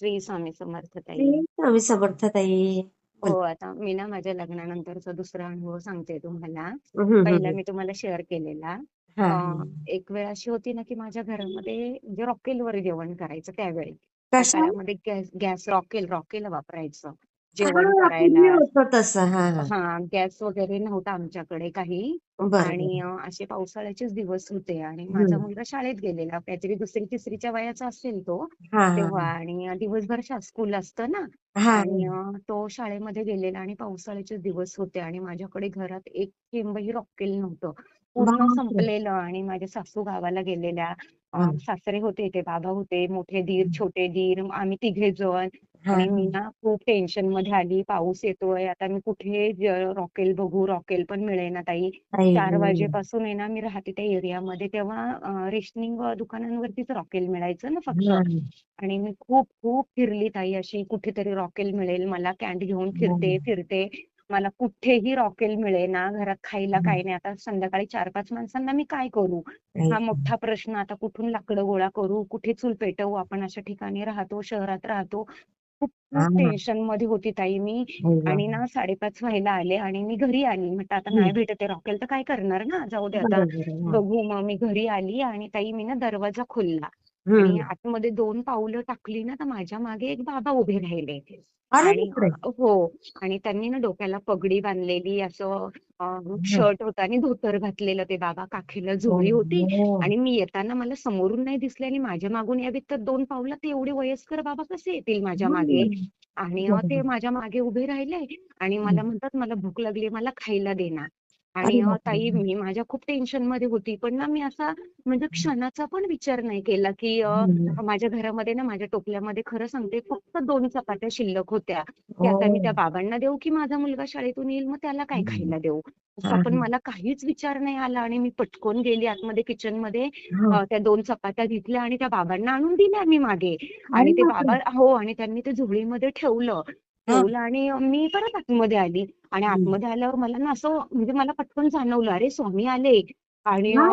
श्री स्वामी समर्थ ताई. स्वामी समर्थ ताई हो, आता मी ना माझ्या लग्नानंतरचा दुसरा अनुभव सांगते तुम्हाला. पहिला. मी तुम्हाला शेअर केलेला. एक वेळ अशी होती ना, की माझ्या घरामध्ये म्हणजे रॉकेलवर जेवण करायचं त्यावेळी. त्या कशा काळामध्ये गॅस गॅस रॉकेल रॉकेल वापरायचं जेवण करायला. तसं हा हा. हां, गॅस वगैरे नव्हता आमच्याकडे काही. बरं. आणि अ, असे पावसाळ्याचेच दिवस होते आणि माझा हम्म. मुलगा शाळेत गेलेला. काहीतरी 2री-तिसरीच्या वयाचा असेल तो हा हा तेव्हा. आणि अ, दिवसभर शा स्कूल असतं ना. हा आणि अ, तो शाळेमध्ये गेलेला आणि पावसाळ्याचेच दिवस होते. आणि माझ्याकडे घरात एक थेंबही रॉकेल नव्हतं. पूर्ण बापरे! संपलेलं. आणि माझ्या सासू गावाला गेलेल्या. अ, हा सासरे होते, ते बाबा होते, मोठे दीर, छोटे दीर, आम्ही तिघे जण. हा आणि मी ना खूप टेन्शनमध्ये आली. पाऊस येतोय, आता मी कुठे ज रॉकेल बघू, रॉकेल पण मिळेना ताई. आई 4 गं. वाजेपासून आहे ना, मी राहते त्या एरियामध्ये तेव्हा रेशनिंग दुकानांवरतीच रॉकेल मिळायचं ना फक्त आणि मी खूप खूप फिरली ताई अशी कुठेतरी रॉकेल मिळेल मला कॅन्ड घेऊन फिरते, फिरते. मला कुठेही रॉकेल मिळेना. घरात खायला काही नाही. आता संध्याकाळी 4-5 माणसांना मी काय करू? हा. मोठा प्रश्न. आता कुठून लाकडं गोळा करू? कुठे चूल पेटवू? आपण अशा ठिकाणी राहतो, शहरात राहतो. खूप हा खूप टेन्शनमध्ये होती ताई मी आई आणि. ना 5:30 व्हायला आले आणि मी घरी आली. म्हटलं आता. नाही भेटत आहे रॉकेल तर काय करणार ना? जाऊ दे आता हा बघू. मग मी घरी आली आणि ताई मी ना दरवाजा खोलला आणि हम्म. आतमध्ये 2 पावलं टाकली ना, तर माझ्या मागे एक बाबा उभे राहिले अरे आणि बापरे हो आणि त्यांनी ना डोक्याला पगडी बांधलेली असं हा. शर्ट होतं आणि धोतर घातलेलं ते बाबा. काठीला हो, झोळी होती. आणि मी येताना मला समोरून नाही दिसले आणि माझ्या मागून यावेत तर 2 पावलात ते एवढे वयस्कर बाबा कसे येतील माझ्या मागे? हम्म. आणि अ, ते बरोबर माझ्या मागे उभे राहिले आणि मला हम्म. म्हणतात, "मला भूक लागली मला खायला दे ना." आणि ताई मी माझ्या खूप टेन्शनमध्ये होती. पण ना मी असा म्हणजे क्षणाचा पण विचार नाही केला, की. माझ्या घरामध्ये ना माझ्या टोपल्यामध्ये खरं सांगते फक्त 2 चपात्या शिल्लक होत्या, की आता मी त्या हो बाबांना देऊ, की माझा मुलगा शाळेतून येईल मग त्याला काय. खायला देऊ? असा पण मला काहीच विचार नाही आला आणि मी पटकन गेली आतमध्ये किचनमध्ये हा. अ, त्या 2 चपात्या घेतल्या आणि त्या बाबांना आणून दिल्या मी मागे आणि ते बाबा हो आणि त्यांनी ते झोळीमध्ये ठेवलं. ठेवलं आणि मी परत आतमध्ये आली. आणि. आतमध्ये आल्यावर मला ना असं म्हणजे मला पटकन जाणवलं, अरे स्वामी आले. आणि हा.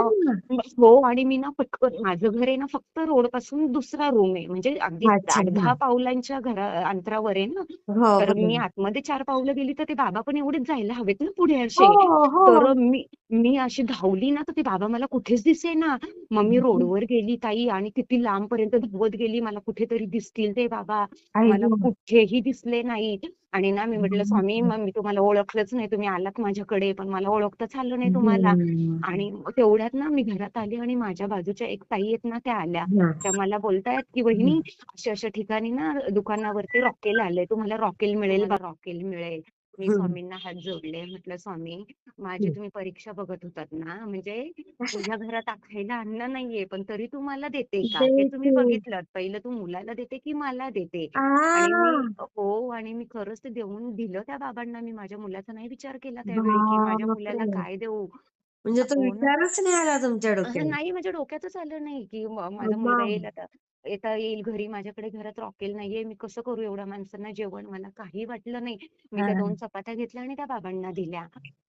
हो आणि मी ना पटकन माझं घर आहे ना फक्त रोडपासून दुसरा रूम आहे. म्हणजे अगदी अच्छा 8-10 हा पावलांच्या घरा अंतरावर आहे ना. हो तर मी बरोबर आतमध्ये 4 पावलं गेली तर ते बाबा पण एवढेच जायला हवेत ना पुढे हो असे. हो तर मी मी अशी धावली ना, तर ते बाबा मला कुठेच दिसेना. मग मी रोडवर गेली ताई आणि किती लांबपर्यंत धावत गेली. मला कुठेतरी दिसतील ते बाबा. आई मला गं. कुठेही दिसले नाहीत आणि ना मी म्हटलं, "स्वामी. मग मी तुम्हाला ओळखलंच नाही. तुम्ही आलात माझ्याकडे पण मला ओळखताच आलं नाही तुम्हाला." आणि तेवढ्यात ना मी घरात आली आणि माझ्या बाजूच्या एक ताई आहेत ना, त्या आल्या. त्या मला बोलतायत, की. "वहिनी अशा-अशा ठिकाणी ना दुकानावरती रॉकेल आलंय. तुम्हाला रॉकेल मिळेल बघा, रॉकेल मिळेल." मी. स्वामींना हात जोडले. म्हटलं, "स्वामी माझी. तुम्ही परीक्षा बघत होतात ना, म्हणजे तुझ्या घरात खायला अन्न नाहीये, पण तरी तू मला देते का? हे तुम्ही देते बघितलंत. पहिलं तू मुलाला देते की मला देते?" आणि मी हो आणि मी खरंच ते देऊन दिलं त्या बाबांना. मी माझ्या मुलाचा नाही विचार केला त्यावेळी, की माझ्या मुलाला काय देऊ? म्हणजे तो हो. विचारच नाही आला तुमच्या डोक्यात नाही माझ्या डोक्यातच आलं नाही, की माझा मुलगा येईल आता. येता येईल घरी माझ्याकडे घरात रॉकेल नाहीये. मी कसं करू एवढ्या माणसांना जेवण? मला काही वाटलं नाही. मी हा त्या 2 चपात्या घेतल्या आणि त्या बाबांना दिल्या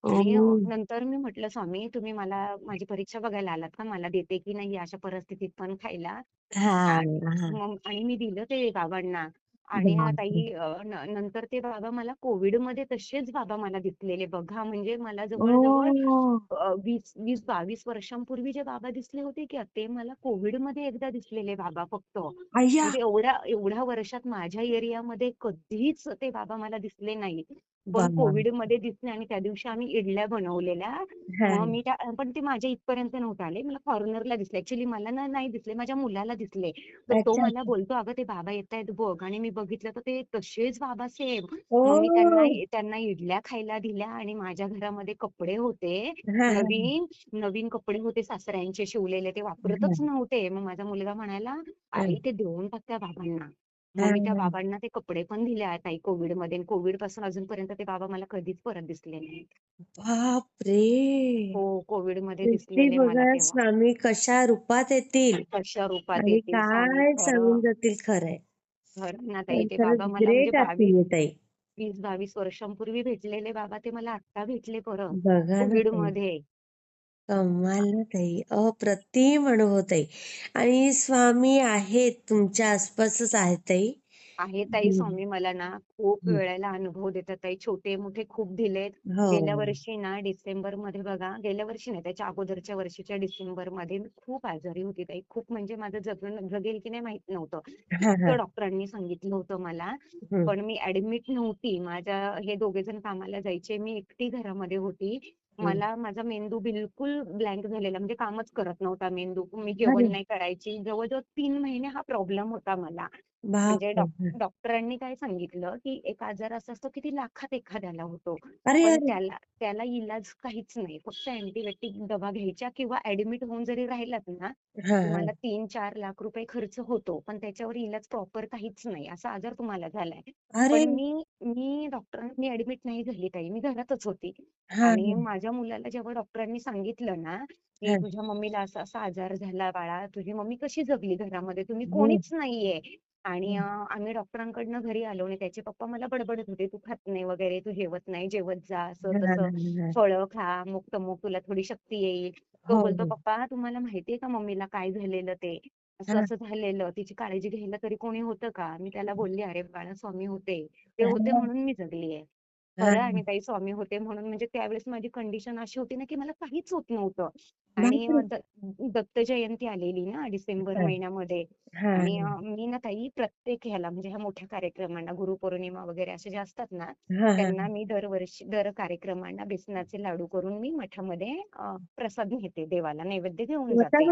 आणि अ, ओ नंतर मी म्हटलं, "स्वामी तुम्ही मला माझी परीक्षा बघायला आलात का? मला देते की नाही अशा परिस्थितीत पण खायला?" हा आणि हा मग आणि मी दिलं ते बाबांना आणि बापरे ताई नंतर ते बाबा मला कोविडमध्ये तसेच बाबा मला दिसलेले बघा. म्हणजे मला जवळ-जवळ अ, 20 20-22 वर्षांपूर्वी जे बाबा दिसले होते की ते मला कोविडमध्ये एकदा दिसलेले बाबा फक्त. म्हणजे एवढ्या एवढ्या वर्षात माझ्या एरियामध्ये कधीच ते बाबा मला दिसले नाहीत. पण कोविडमध्ये दिसले आणि त्या दिवशी आम्ही इडल्या बनवलेल्या. मी पण ते माझ्या इथपर्यंत नव्हते आले. मला कॉर्नरला दिसले. ॲक्चुअली मला ना नाही दिसले. माझ्या मुलाला दिसले. तर तो मला बोलतो, "अगं ते बाबा येतायत बघ." आणि मी बघितलं तर ते तसेच बाबा सेम. मग मी त्यांना त्यांना इडल्या खायला दिल्या आणि माझ्या घरामध्ये कपडे होते. नवीन नवीन कपडे होते सासऱ्यांचे शिवलेले. ते वापरतच नव्हते. मग माझा मुलगा म्हणाला, हा "आई ते देऊन टाक त्या बाबांना." मग मी त्या. बाबांना ते कपडे पण दिले ताई कोविडमध्ये. कोविडपासून अजूनपर्यंत ते बाबा मला कधीच परत दिसले नाहीत. बापरे हो, कोविडमध्ये किती दिसलेले मला बघा तेव्हा. स्वामी कशा रूपात येतील कशा रूपात आणि येतील स्वामी काय खरं. सांगून जातील खरंय खरं ना ताई. पण ते खरंच बाबा मला म्हणजे ग्रेट आहात 22 तुम्ही ताई 20-22 वर्षांपूर्वी भेटलेले बाबा ते मला आत्ता भेटले परत बघा ना ताई कोविडमध्ये. कमाल ताई अप्रतिम अनुभव ताई आणि स्वामी आहेत तुमच्या आसपासच आहेत ताई आहे ताई हं. स्वामी मला ना खूप हं. वेळेला अनुभव देतात ताई छोटे मोठे खूप दिलेत. गेल्या हो. वर्षी ना डिसेंबरमध्ये बघा गेल्या वर्षी नाही त्याच्या अगोदरच्या वर्षीच्या डिसेंबरमध्ये मी खूप आजारी होती ताई. खूप म्हणजे माझं जगणं जगेल की नाही माहीत नव्हतं. हां, इतकं हां. डॉक्टरांनी सांगितलं होतं मला. हं. पण मी ॲडमिट नव्हती. माझ्या हे दोघे जण कामाला जायचे. मी एकटी घरामध्ये होती. मला माझा मेंदू बिलकुल ब्लँक झालेला म्हणजे कामच करत नव्हता मेंदू. मी! जेवण नाही करायची. जवळ-जवळ 3 महिने हा प्रॉब्लेम होता मला. म्हणजे बापरे! डॉक हं. डॉक्टरांनी काय सांगितलं, की एक आजार असा असतो की ती लाखात एखाद्याला होतो. अरे, पण अरे! त्याला त्याला इलाज काहीच नाही. फक्त अँटिबायोटिक दवा घ्यायच्या किंवा ॲडमिट होऊन जरी राहिलात ना, हां, तुम्हाला हां. 3-4 लाख रुपये खर्च होतो. पण त्याच्यावर इलाज प्रॉपर काहीच नाही. असा आजार तुम्हाला झालाय. अरे! पण मी मी डॉक्टर मी ॲडमिट नाही झाली ताई. मी घरातच होती. हां, आणि हां. माझ्या मुलाला जेव्हा डॉक्टरांनी सांगितलं ना, की हां. तुझ्या मम्मीला असा-असा आजार झाला बाळा. तुझी मम्मी कशी जगली घरामध्ये? तुम्ही हं. कोणीच नाहीये. आणि. आम्ही डॉक्टरांकडनं घरी आलो आणि त्याचे पप्पा मला बडबडत होते, "तू खात नाही वगैरे, तू जेवत नाही, जेवत जा." असं-तसं. हां, हां. "फळं खा, मग-तमोग तुला थोडी शक्ती येईल." तो हो, बोलतो, हो. "पप्पा तुम्हाला माहितीये का मम्मीला काय झालेलं ते? हां. असं-असं झालेलं. तिची काळजी घ्यायला तरी कोणी होतं का?" मी त्याला. बोलली, "अरे बाळा स्वामी होते. ते होते. म्हणून मी जगलीये." खरं आणि हां. ताई स्वामी होते म्हणून म्हणजे त्यावेळेस माझी कंडिशन अशी होती ना, की मला काहीच होत नव्हतं. आणि दत्त जयंती आलेली ना डिसेंबर. महिन्यामध्ये आणि. मी ना ताई प्रत्येक ह्याला म्हणजे ह्या मोठ्या कार्यक्रमांना गुरुपौर्णिमा वगैरे असे जे असतात ना, त्यांना. मी दरवर्षी दर कार्यक्रमांना बेसनाचे लाडू करून मी मठामध्ये प्रसाद नेते देवाला, नैवेद्य घेऊन जाते.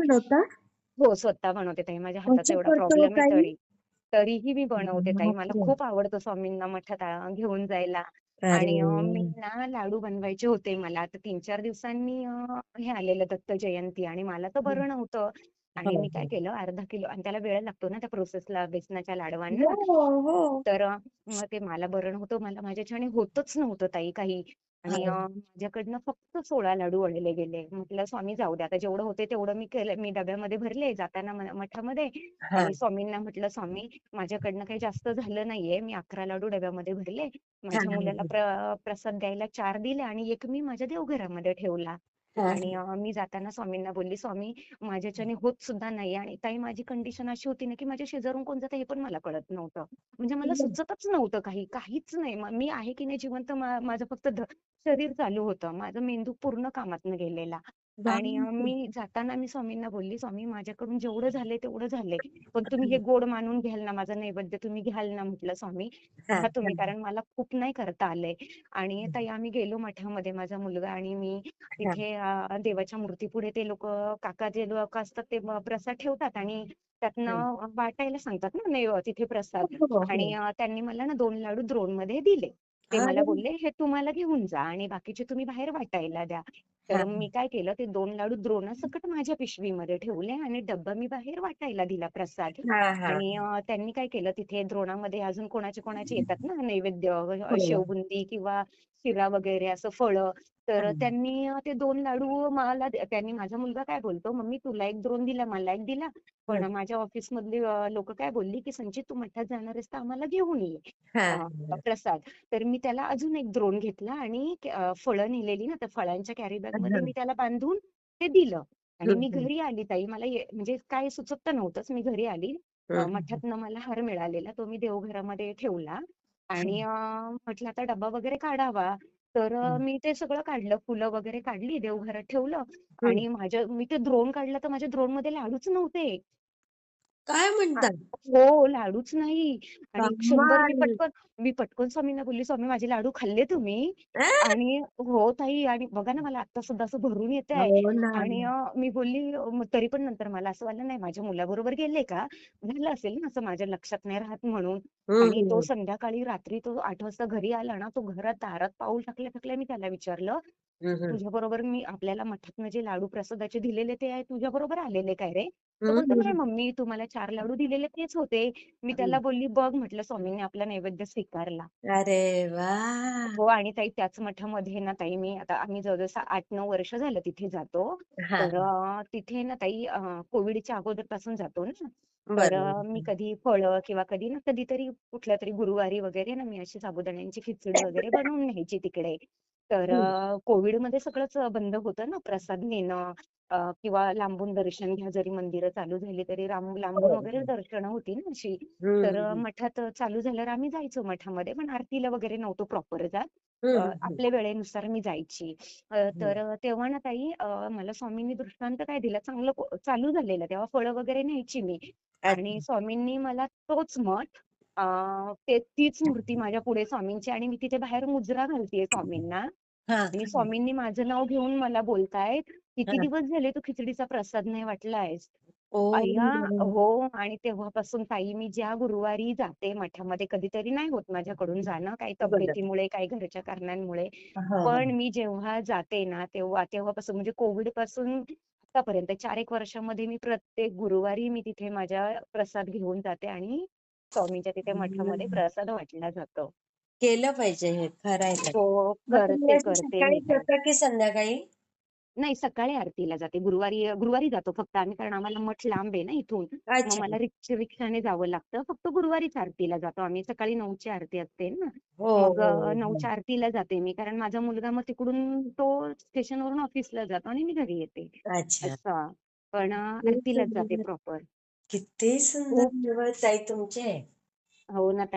हो, स्वतः बनवते ताई. माझ्या हाताचा कसं एवढा प्रॉब्लेम आहे? तरी. तरीही मी बनवते ताई. मला! खूप आवडतं स्वामींना मठात घेऊन जायला. अरे! आणि अ, मी ना लाडू बनवायचे होते मला. आता 3-4 दिवसांनी अ, हे आलेलं दत्त जयंती आणि मला तर हं. बरं नव्हतं. हो, आणि मी काय हो. केलं अर्धा किलो आणि त्याला वेळ लागतो ना त्या प्रोसेसला बेसनाच्या लाडवांना. हो, हो. तर अ, मग ते मला बरं नव्हतं. मला माझ्याच्याने होतच नव्हतं ताई काही. आणि. माझ्याकडनं फक्त 16 लाडू वळले गेले. म्हटलं स्वामी जाऊ द्या. आता जेवढं होते तेवढं मी केलं. मी डब्यामध्ये भरले जाताना म मठामध्ये आणि हां. स्वामींना म्हटलं, "स्वामी माझ्याकडनं काही जास्त झालं नाहीये. मी 11 लाडू डब्यामध्ये भरले. माझ्या मुलाला. प्र प्रसाद द्यायला 4 दिले आणि 1 मी माझ्या देवघरामध्ये ठेवला." आणि मी जाताना स्वामींना बोलली, "स्वामी माझ्याच्याने होत सुद्धा नाही आणि ताई माझी कंडिशन अशी होती ना, की माझ्या शेजारून कोण जातं हे पण मला कळत नव्हतं. म्हणजे मला सुचतच नव्हतं काही. काहीच नाही. म आहे की नाही जिवंत माझं फक्त शरीर चालू होतं. माझा मेंदू पूर्ण कामातनं गेलेला. आणि! मी जाताना मी स्वामींना बोलली, "स्वामी माझ्याकडून जेवढं झालंय तेवढं झालंय. पण तुम्ही हे. गोड मानून घ्याल ना, माझा नैवेद्य तुम्ही घ्याल ना?" म्हटलं, "स्वामी हां, तुम्ही. कारण मला खूप नाही करता आलंय." आणि. ताई आम्ही गेलो मठामध्ये माझा मुलगा आणि मी. तिथे देवाच्या मूर्तीपुढे ते लोकं काका जे लोकं असतात ते प्रसाद ठेवतात आणि. त्यातनं वाटायला सांगतात ना नैव तिथे प्रसाद. हो, हो, आणि हो. अ, त्यांनी मला ना 2 लाडू द्रोणमध्ये दिले. ते मला! बोलले, "हे तुम्हाला घेऊन जा आणि बाकीचे तुम्ही बाहेर वाटायला द्या." तर. मी काय केलं ते 2 लाडू द्रोणासकट माझ्या पिशवीमध्ये ठेवले आणि डब्बा मी बाहेर वाटायला दिला प्रसाद. आणि त्यांनी काय केलं तिथे द्रोणामध्ये अजून कोणाचे कोणाचे येतात ना नैवेद्य हो. शेवबुंदी किंवा शिरा वगैरे असं फळं. तर. त्यांनी ते 2 लाडू मला त्यांनी माझा मुलगा काय बोलतो, "मम्मी तुला 1 द्रोण दिला, मला 1 दिला. पण. माझ्या ऑफिसमधली अ, लोकं काय बोलली, की संचित तू मठात जाणार आहेस तर आम्हाला घेऊन ये. प्रसाद." तर मी त्याला अजून 1 द्रोण घेतला आणि फळं नेलेली ना, त्या फळांच्या कॅरी बॅगमध्ये हं. मी त्याला बांधून ते दिलं. आणि मी. घरी आली ताई. मला म्हणजे काही सुचत तर नव्हतंच. मी घरी आली. मठातनं मला हार मिळालेला. तो मी देवघरामध्ये ठेवला आणि. अ, म्हटलं आता डब्बा वगैरे काढावा. तर अ, हं. मी ते सगळं काढलं. फुलं वगैरे काढली, देवघरात ठेवलं हं. आणि माझ्या मी ते द्रोण काढलं तर माझ्या द्रोणमध्ये लाडूच नव्हते. काय आ म्हणता? हो, लाडूच नाही आणि 100 मी कमाल! पटकन मी पटकन स्वामींना बोलली, "स्वामी माझे लाडू खाल्ले तुम्ही?" आणि हो ताई आणि बघा ना मला आत्ता सुद्धा असं भरून येतंय हो ना. आणि अ, मी बोलली तरी पण नंतर मला असं वाटलं नाही माझ्या मुलाबरोबर गेले का? झालं असेल ना असं माझ्या लक्षात नाही राहत म्हणून. हं, आणि तो हं. संध्याकाळी रात्री तो 8 वाजता घरी आला ना, तो घरात दारात पाऊल टाकल्या-टाकल्या मी त्याला विचारलं, हं, हं. "तुझ्याबरोबर मी आपल्याला मठातनं जे लाडू प्रसादाचे दिलेले ते आहे तुझ्याबरोबर आलेले काय रे?" तो हं, बोलतो, "नाही हं. मम्मी तू मला 4 लाडू दिलेले तेच होते." मी हं. त्याला बोलली, "बघ म्हटलं स्वामींनी आपला नैवेद्य स्वीकारला." अरे वाह! हो आणि ताई त्याच मठामध्ये ना ताई मी आता आम्ही जवळ-जवळ 8-9 वर्ष झालं तिथे जातो. हां, तर हां. अ, तिथे ना ताई अ, कोविडच्या अगोदरपासून जातो ना, तर बरोबर. अ, मी हं. कधी फळं किंवा कधी ना कधीतरी कुठल्यातरी गुरुवारी वगैरे ना मी अशी साबुदाण्यांची खिचडी वगैरे बनवून न्यायची तिकडे. तर कोविडमध्ये सगळंच बंद होतं ना प्रसाद नेणं अ, किंवा लांबून दर्शन घ्या जरी मंदिरं चालू झाली तरी राम लांबून वगैरे. दर्शनं होती ना अशी. तर. मठात चालू झाल्यावर आम्ही जायचो मठामध्ये पण आरतीला वगैरे नव्हतो प्रॉपर जात. आपल्या वेळेनुसार मी जायची. तर तेव्हा ना ताई मला स्वामींनी दृष्टांत काय दिला चांगलं चालू झालेलं तेव्हा फळं वगैरे न्यायची मी आणि. स्वामींनी मला तोच मठ ते तीच मूर्ती माझ्या पुढे स्वामींची आणि मी तिथे बाहेर मुजरा घालतीये स्वामींना आणि. स्वामींनी माझं नाव घेऊन मला बोलतायत, "किती. दिवस झाले तू खिचडीचा प्रसाद नाही वाटलायस?" हो आणि तेव्हापासून ताई मी ज्या गुरुवारी जाते मठामध्ये कधीतरी नाही होत माझ्याकडून जाणं काही. तब्येतीमुळे, काही घरच्या कारणांमुळे. पण. मी जेव्हा जाते ना तेव्हा तेव्हापासून म्हणजे कोविडपासून आतापर्यंत 4 एक वर्षामध्ये मी प्रत्येक गुरुवारी मी तिथे माझ्या प्रसाद घेऊन जाते आणि स्वामींच्या तिथे मठामध्ये. प्रसाद वाटला जातो. केलं पाहिजे हे खरं आहे ते. हो, करते, करते की संध्याकाळी? नाही सकाळी आरतीला जाते. गुरुवारी गुरुवारी जातो फक्त आम्ही कारण आम्हाला मठ लांब आहे ना इथून. मग अच्छा. मला रिक्ष रिक्षाने जावं लागतं. फक्त गुरुवारीच आरतीला जातो आम्ही. सकाळी 9ची आरती असते ना. हो, मग हो, अ, हो. 9च्या आरतीला जाते मी कारण माझा मुलगा मग तिकडून तो स्टेशनवरून ऑफिसला जातो आणि मी घरी येते. अच्छा. असं. पण अ, आरतीलाच जाते. प्रॉपर. किती सुंदर खूप दिवस ताई तुमचे. हो ना ताई.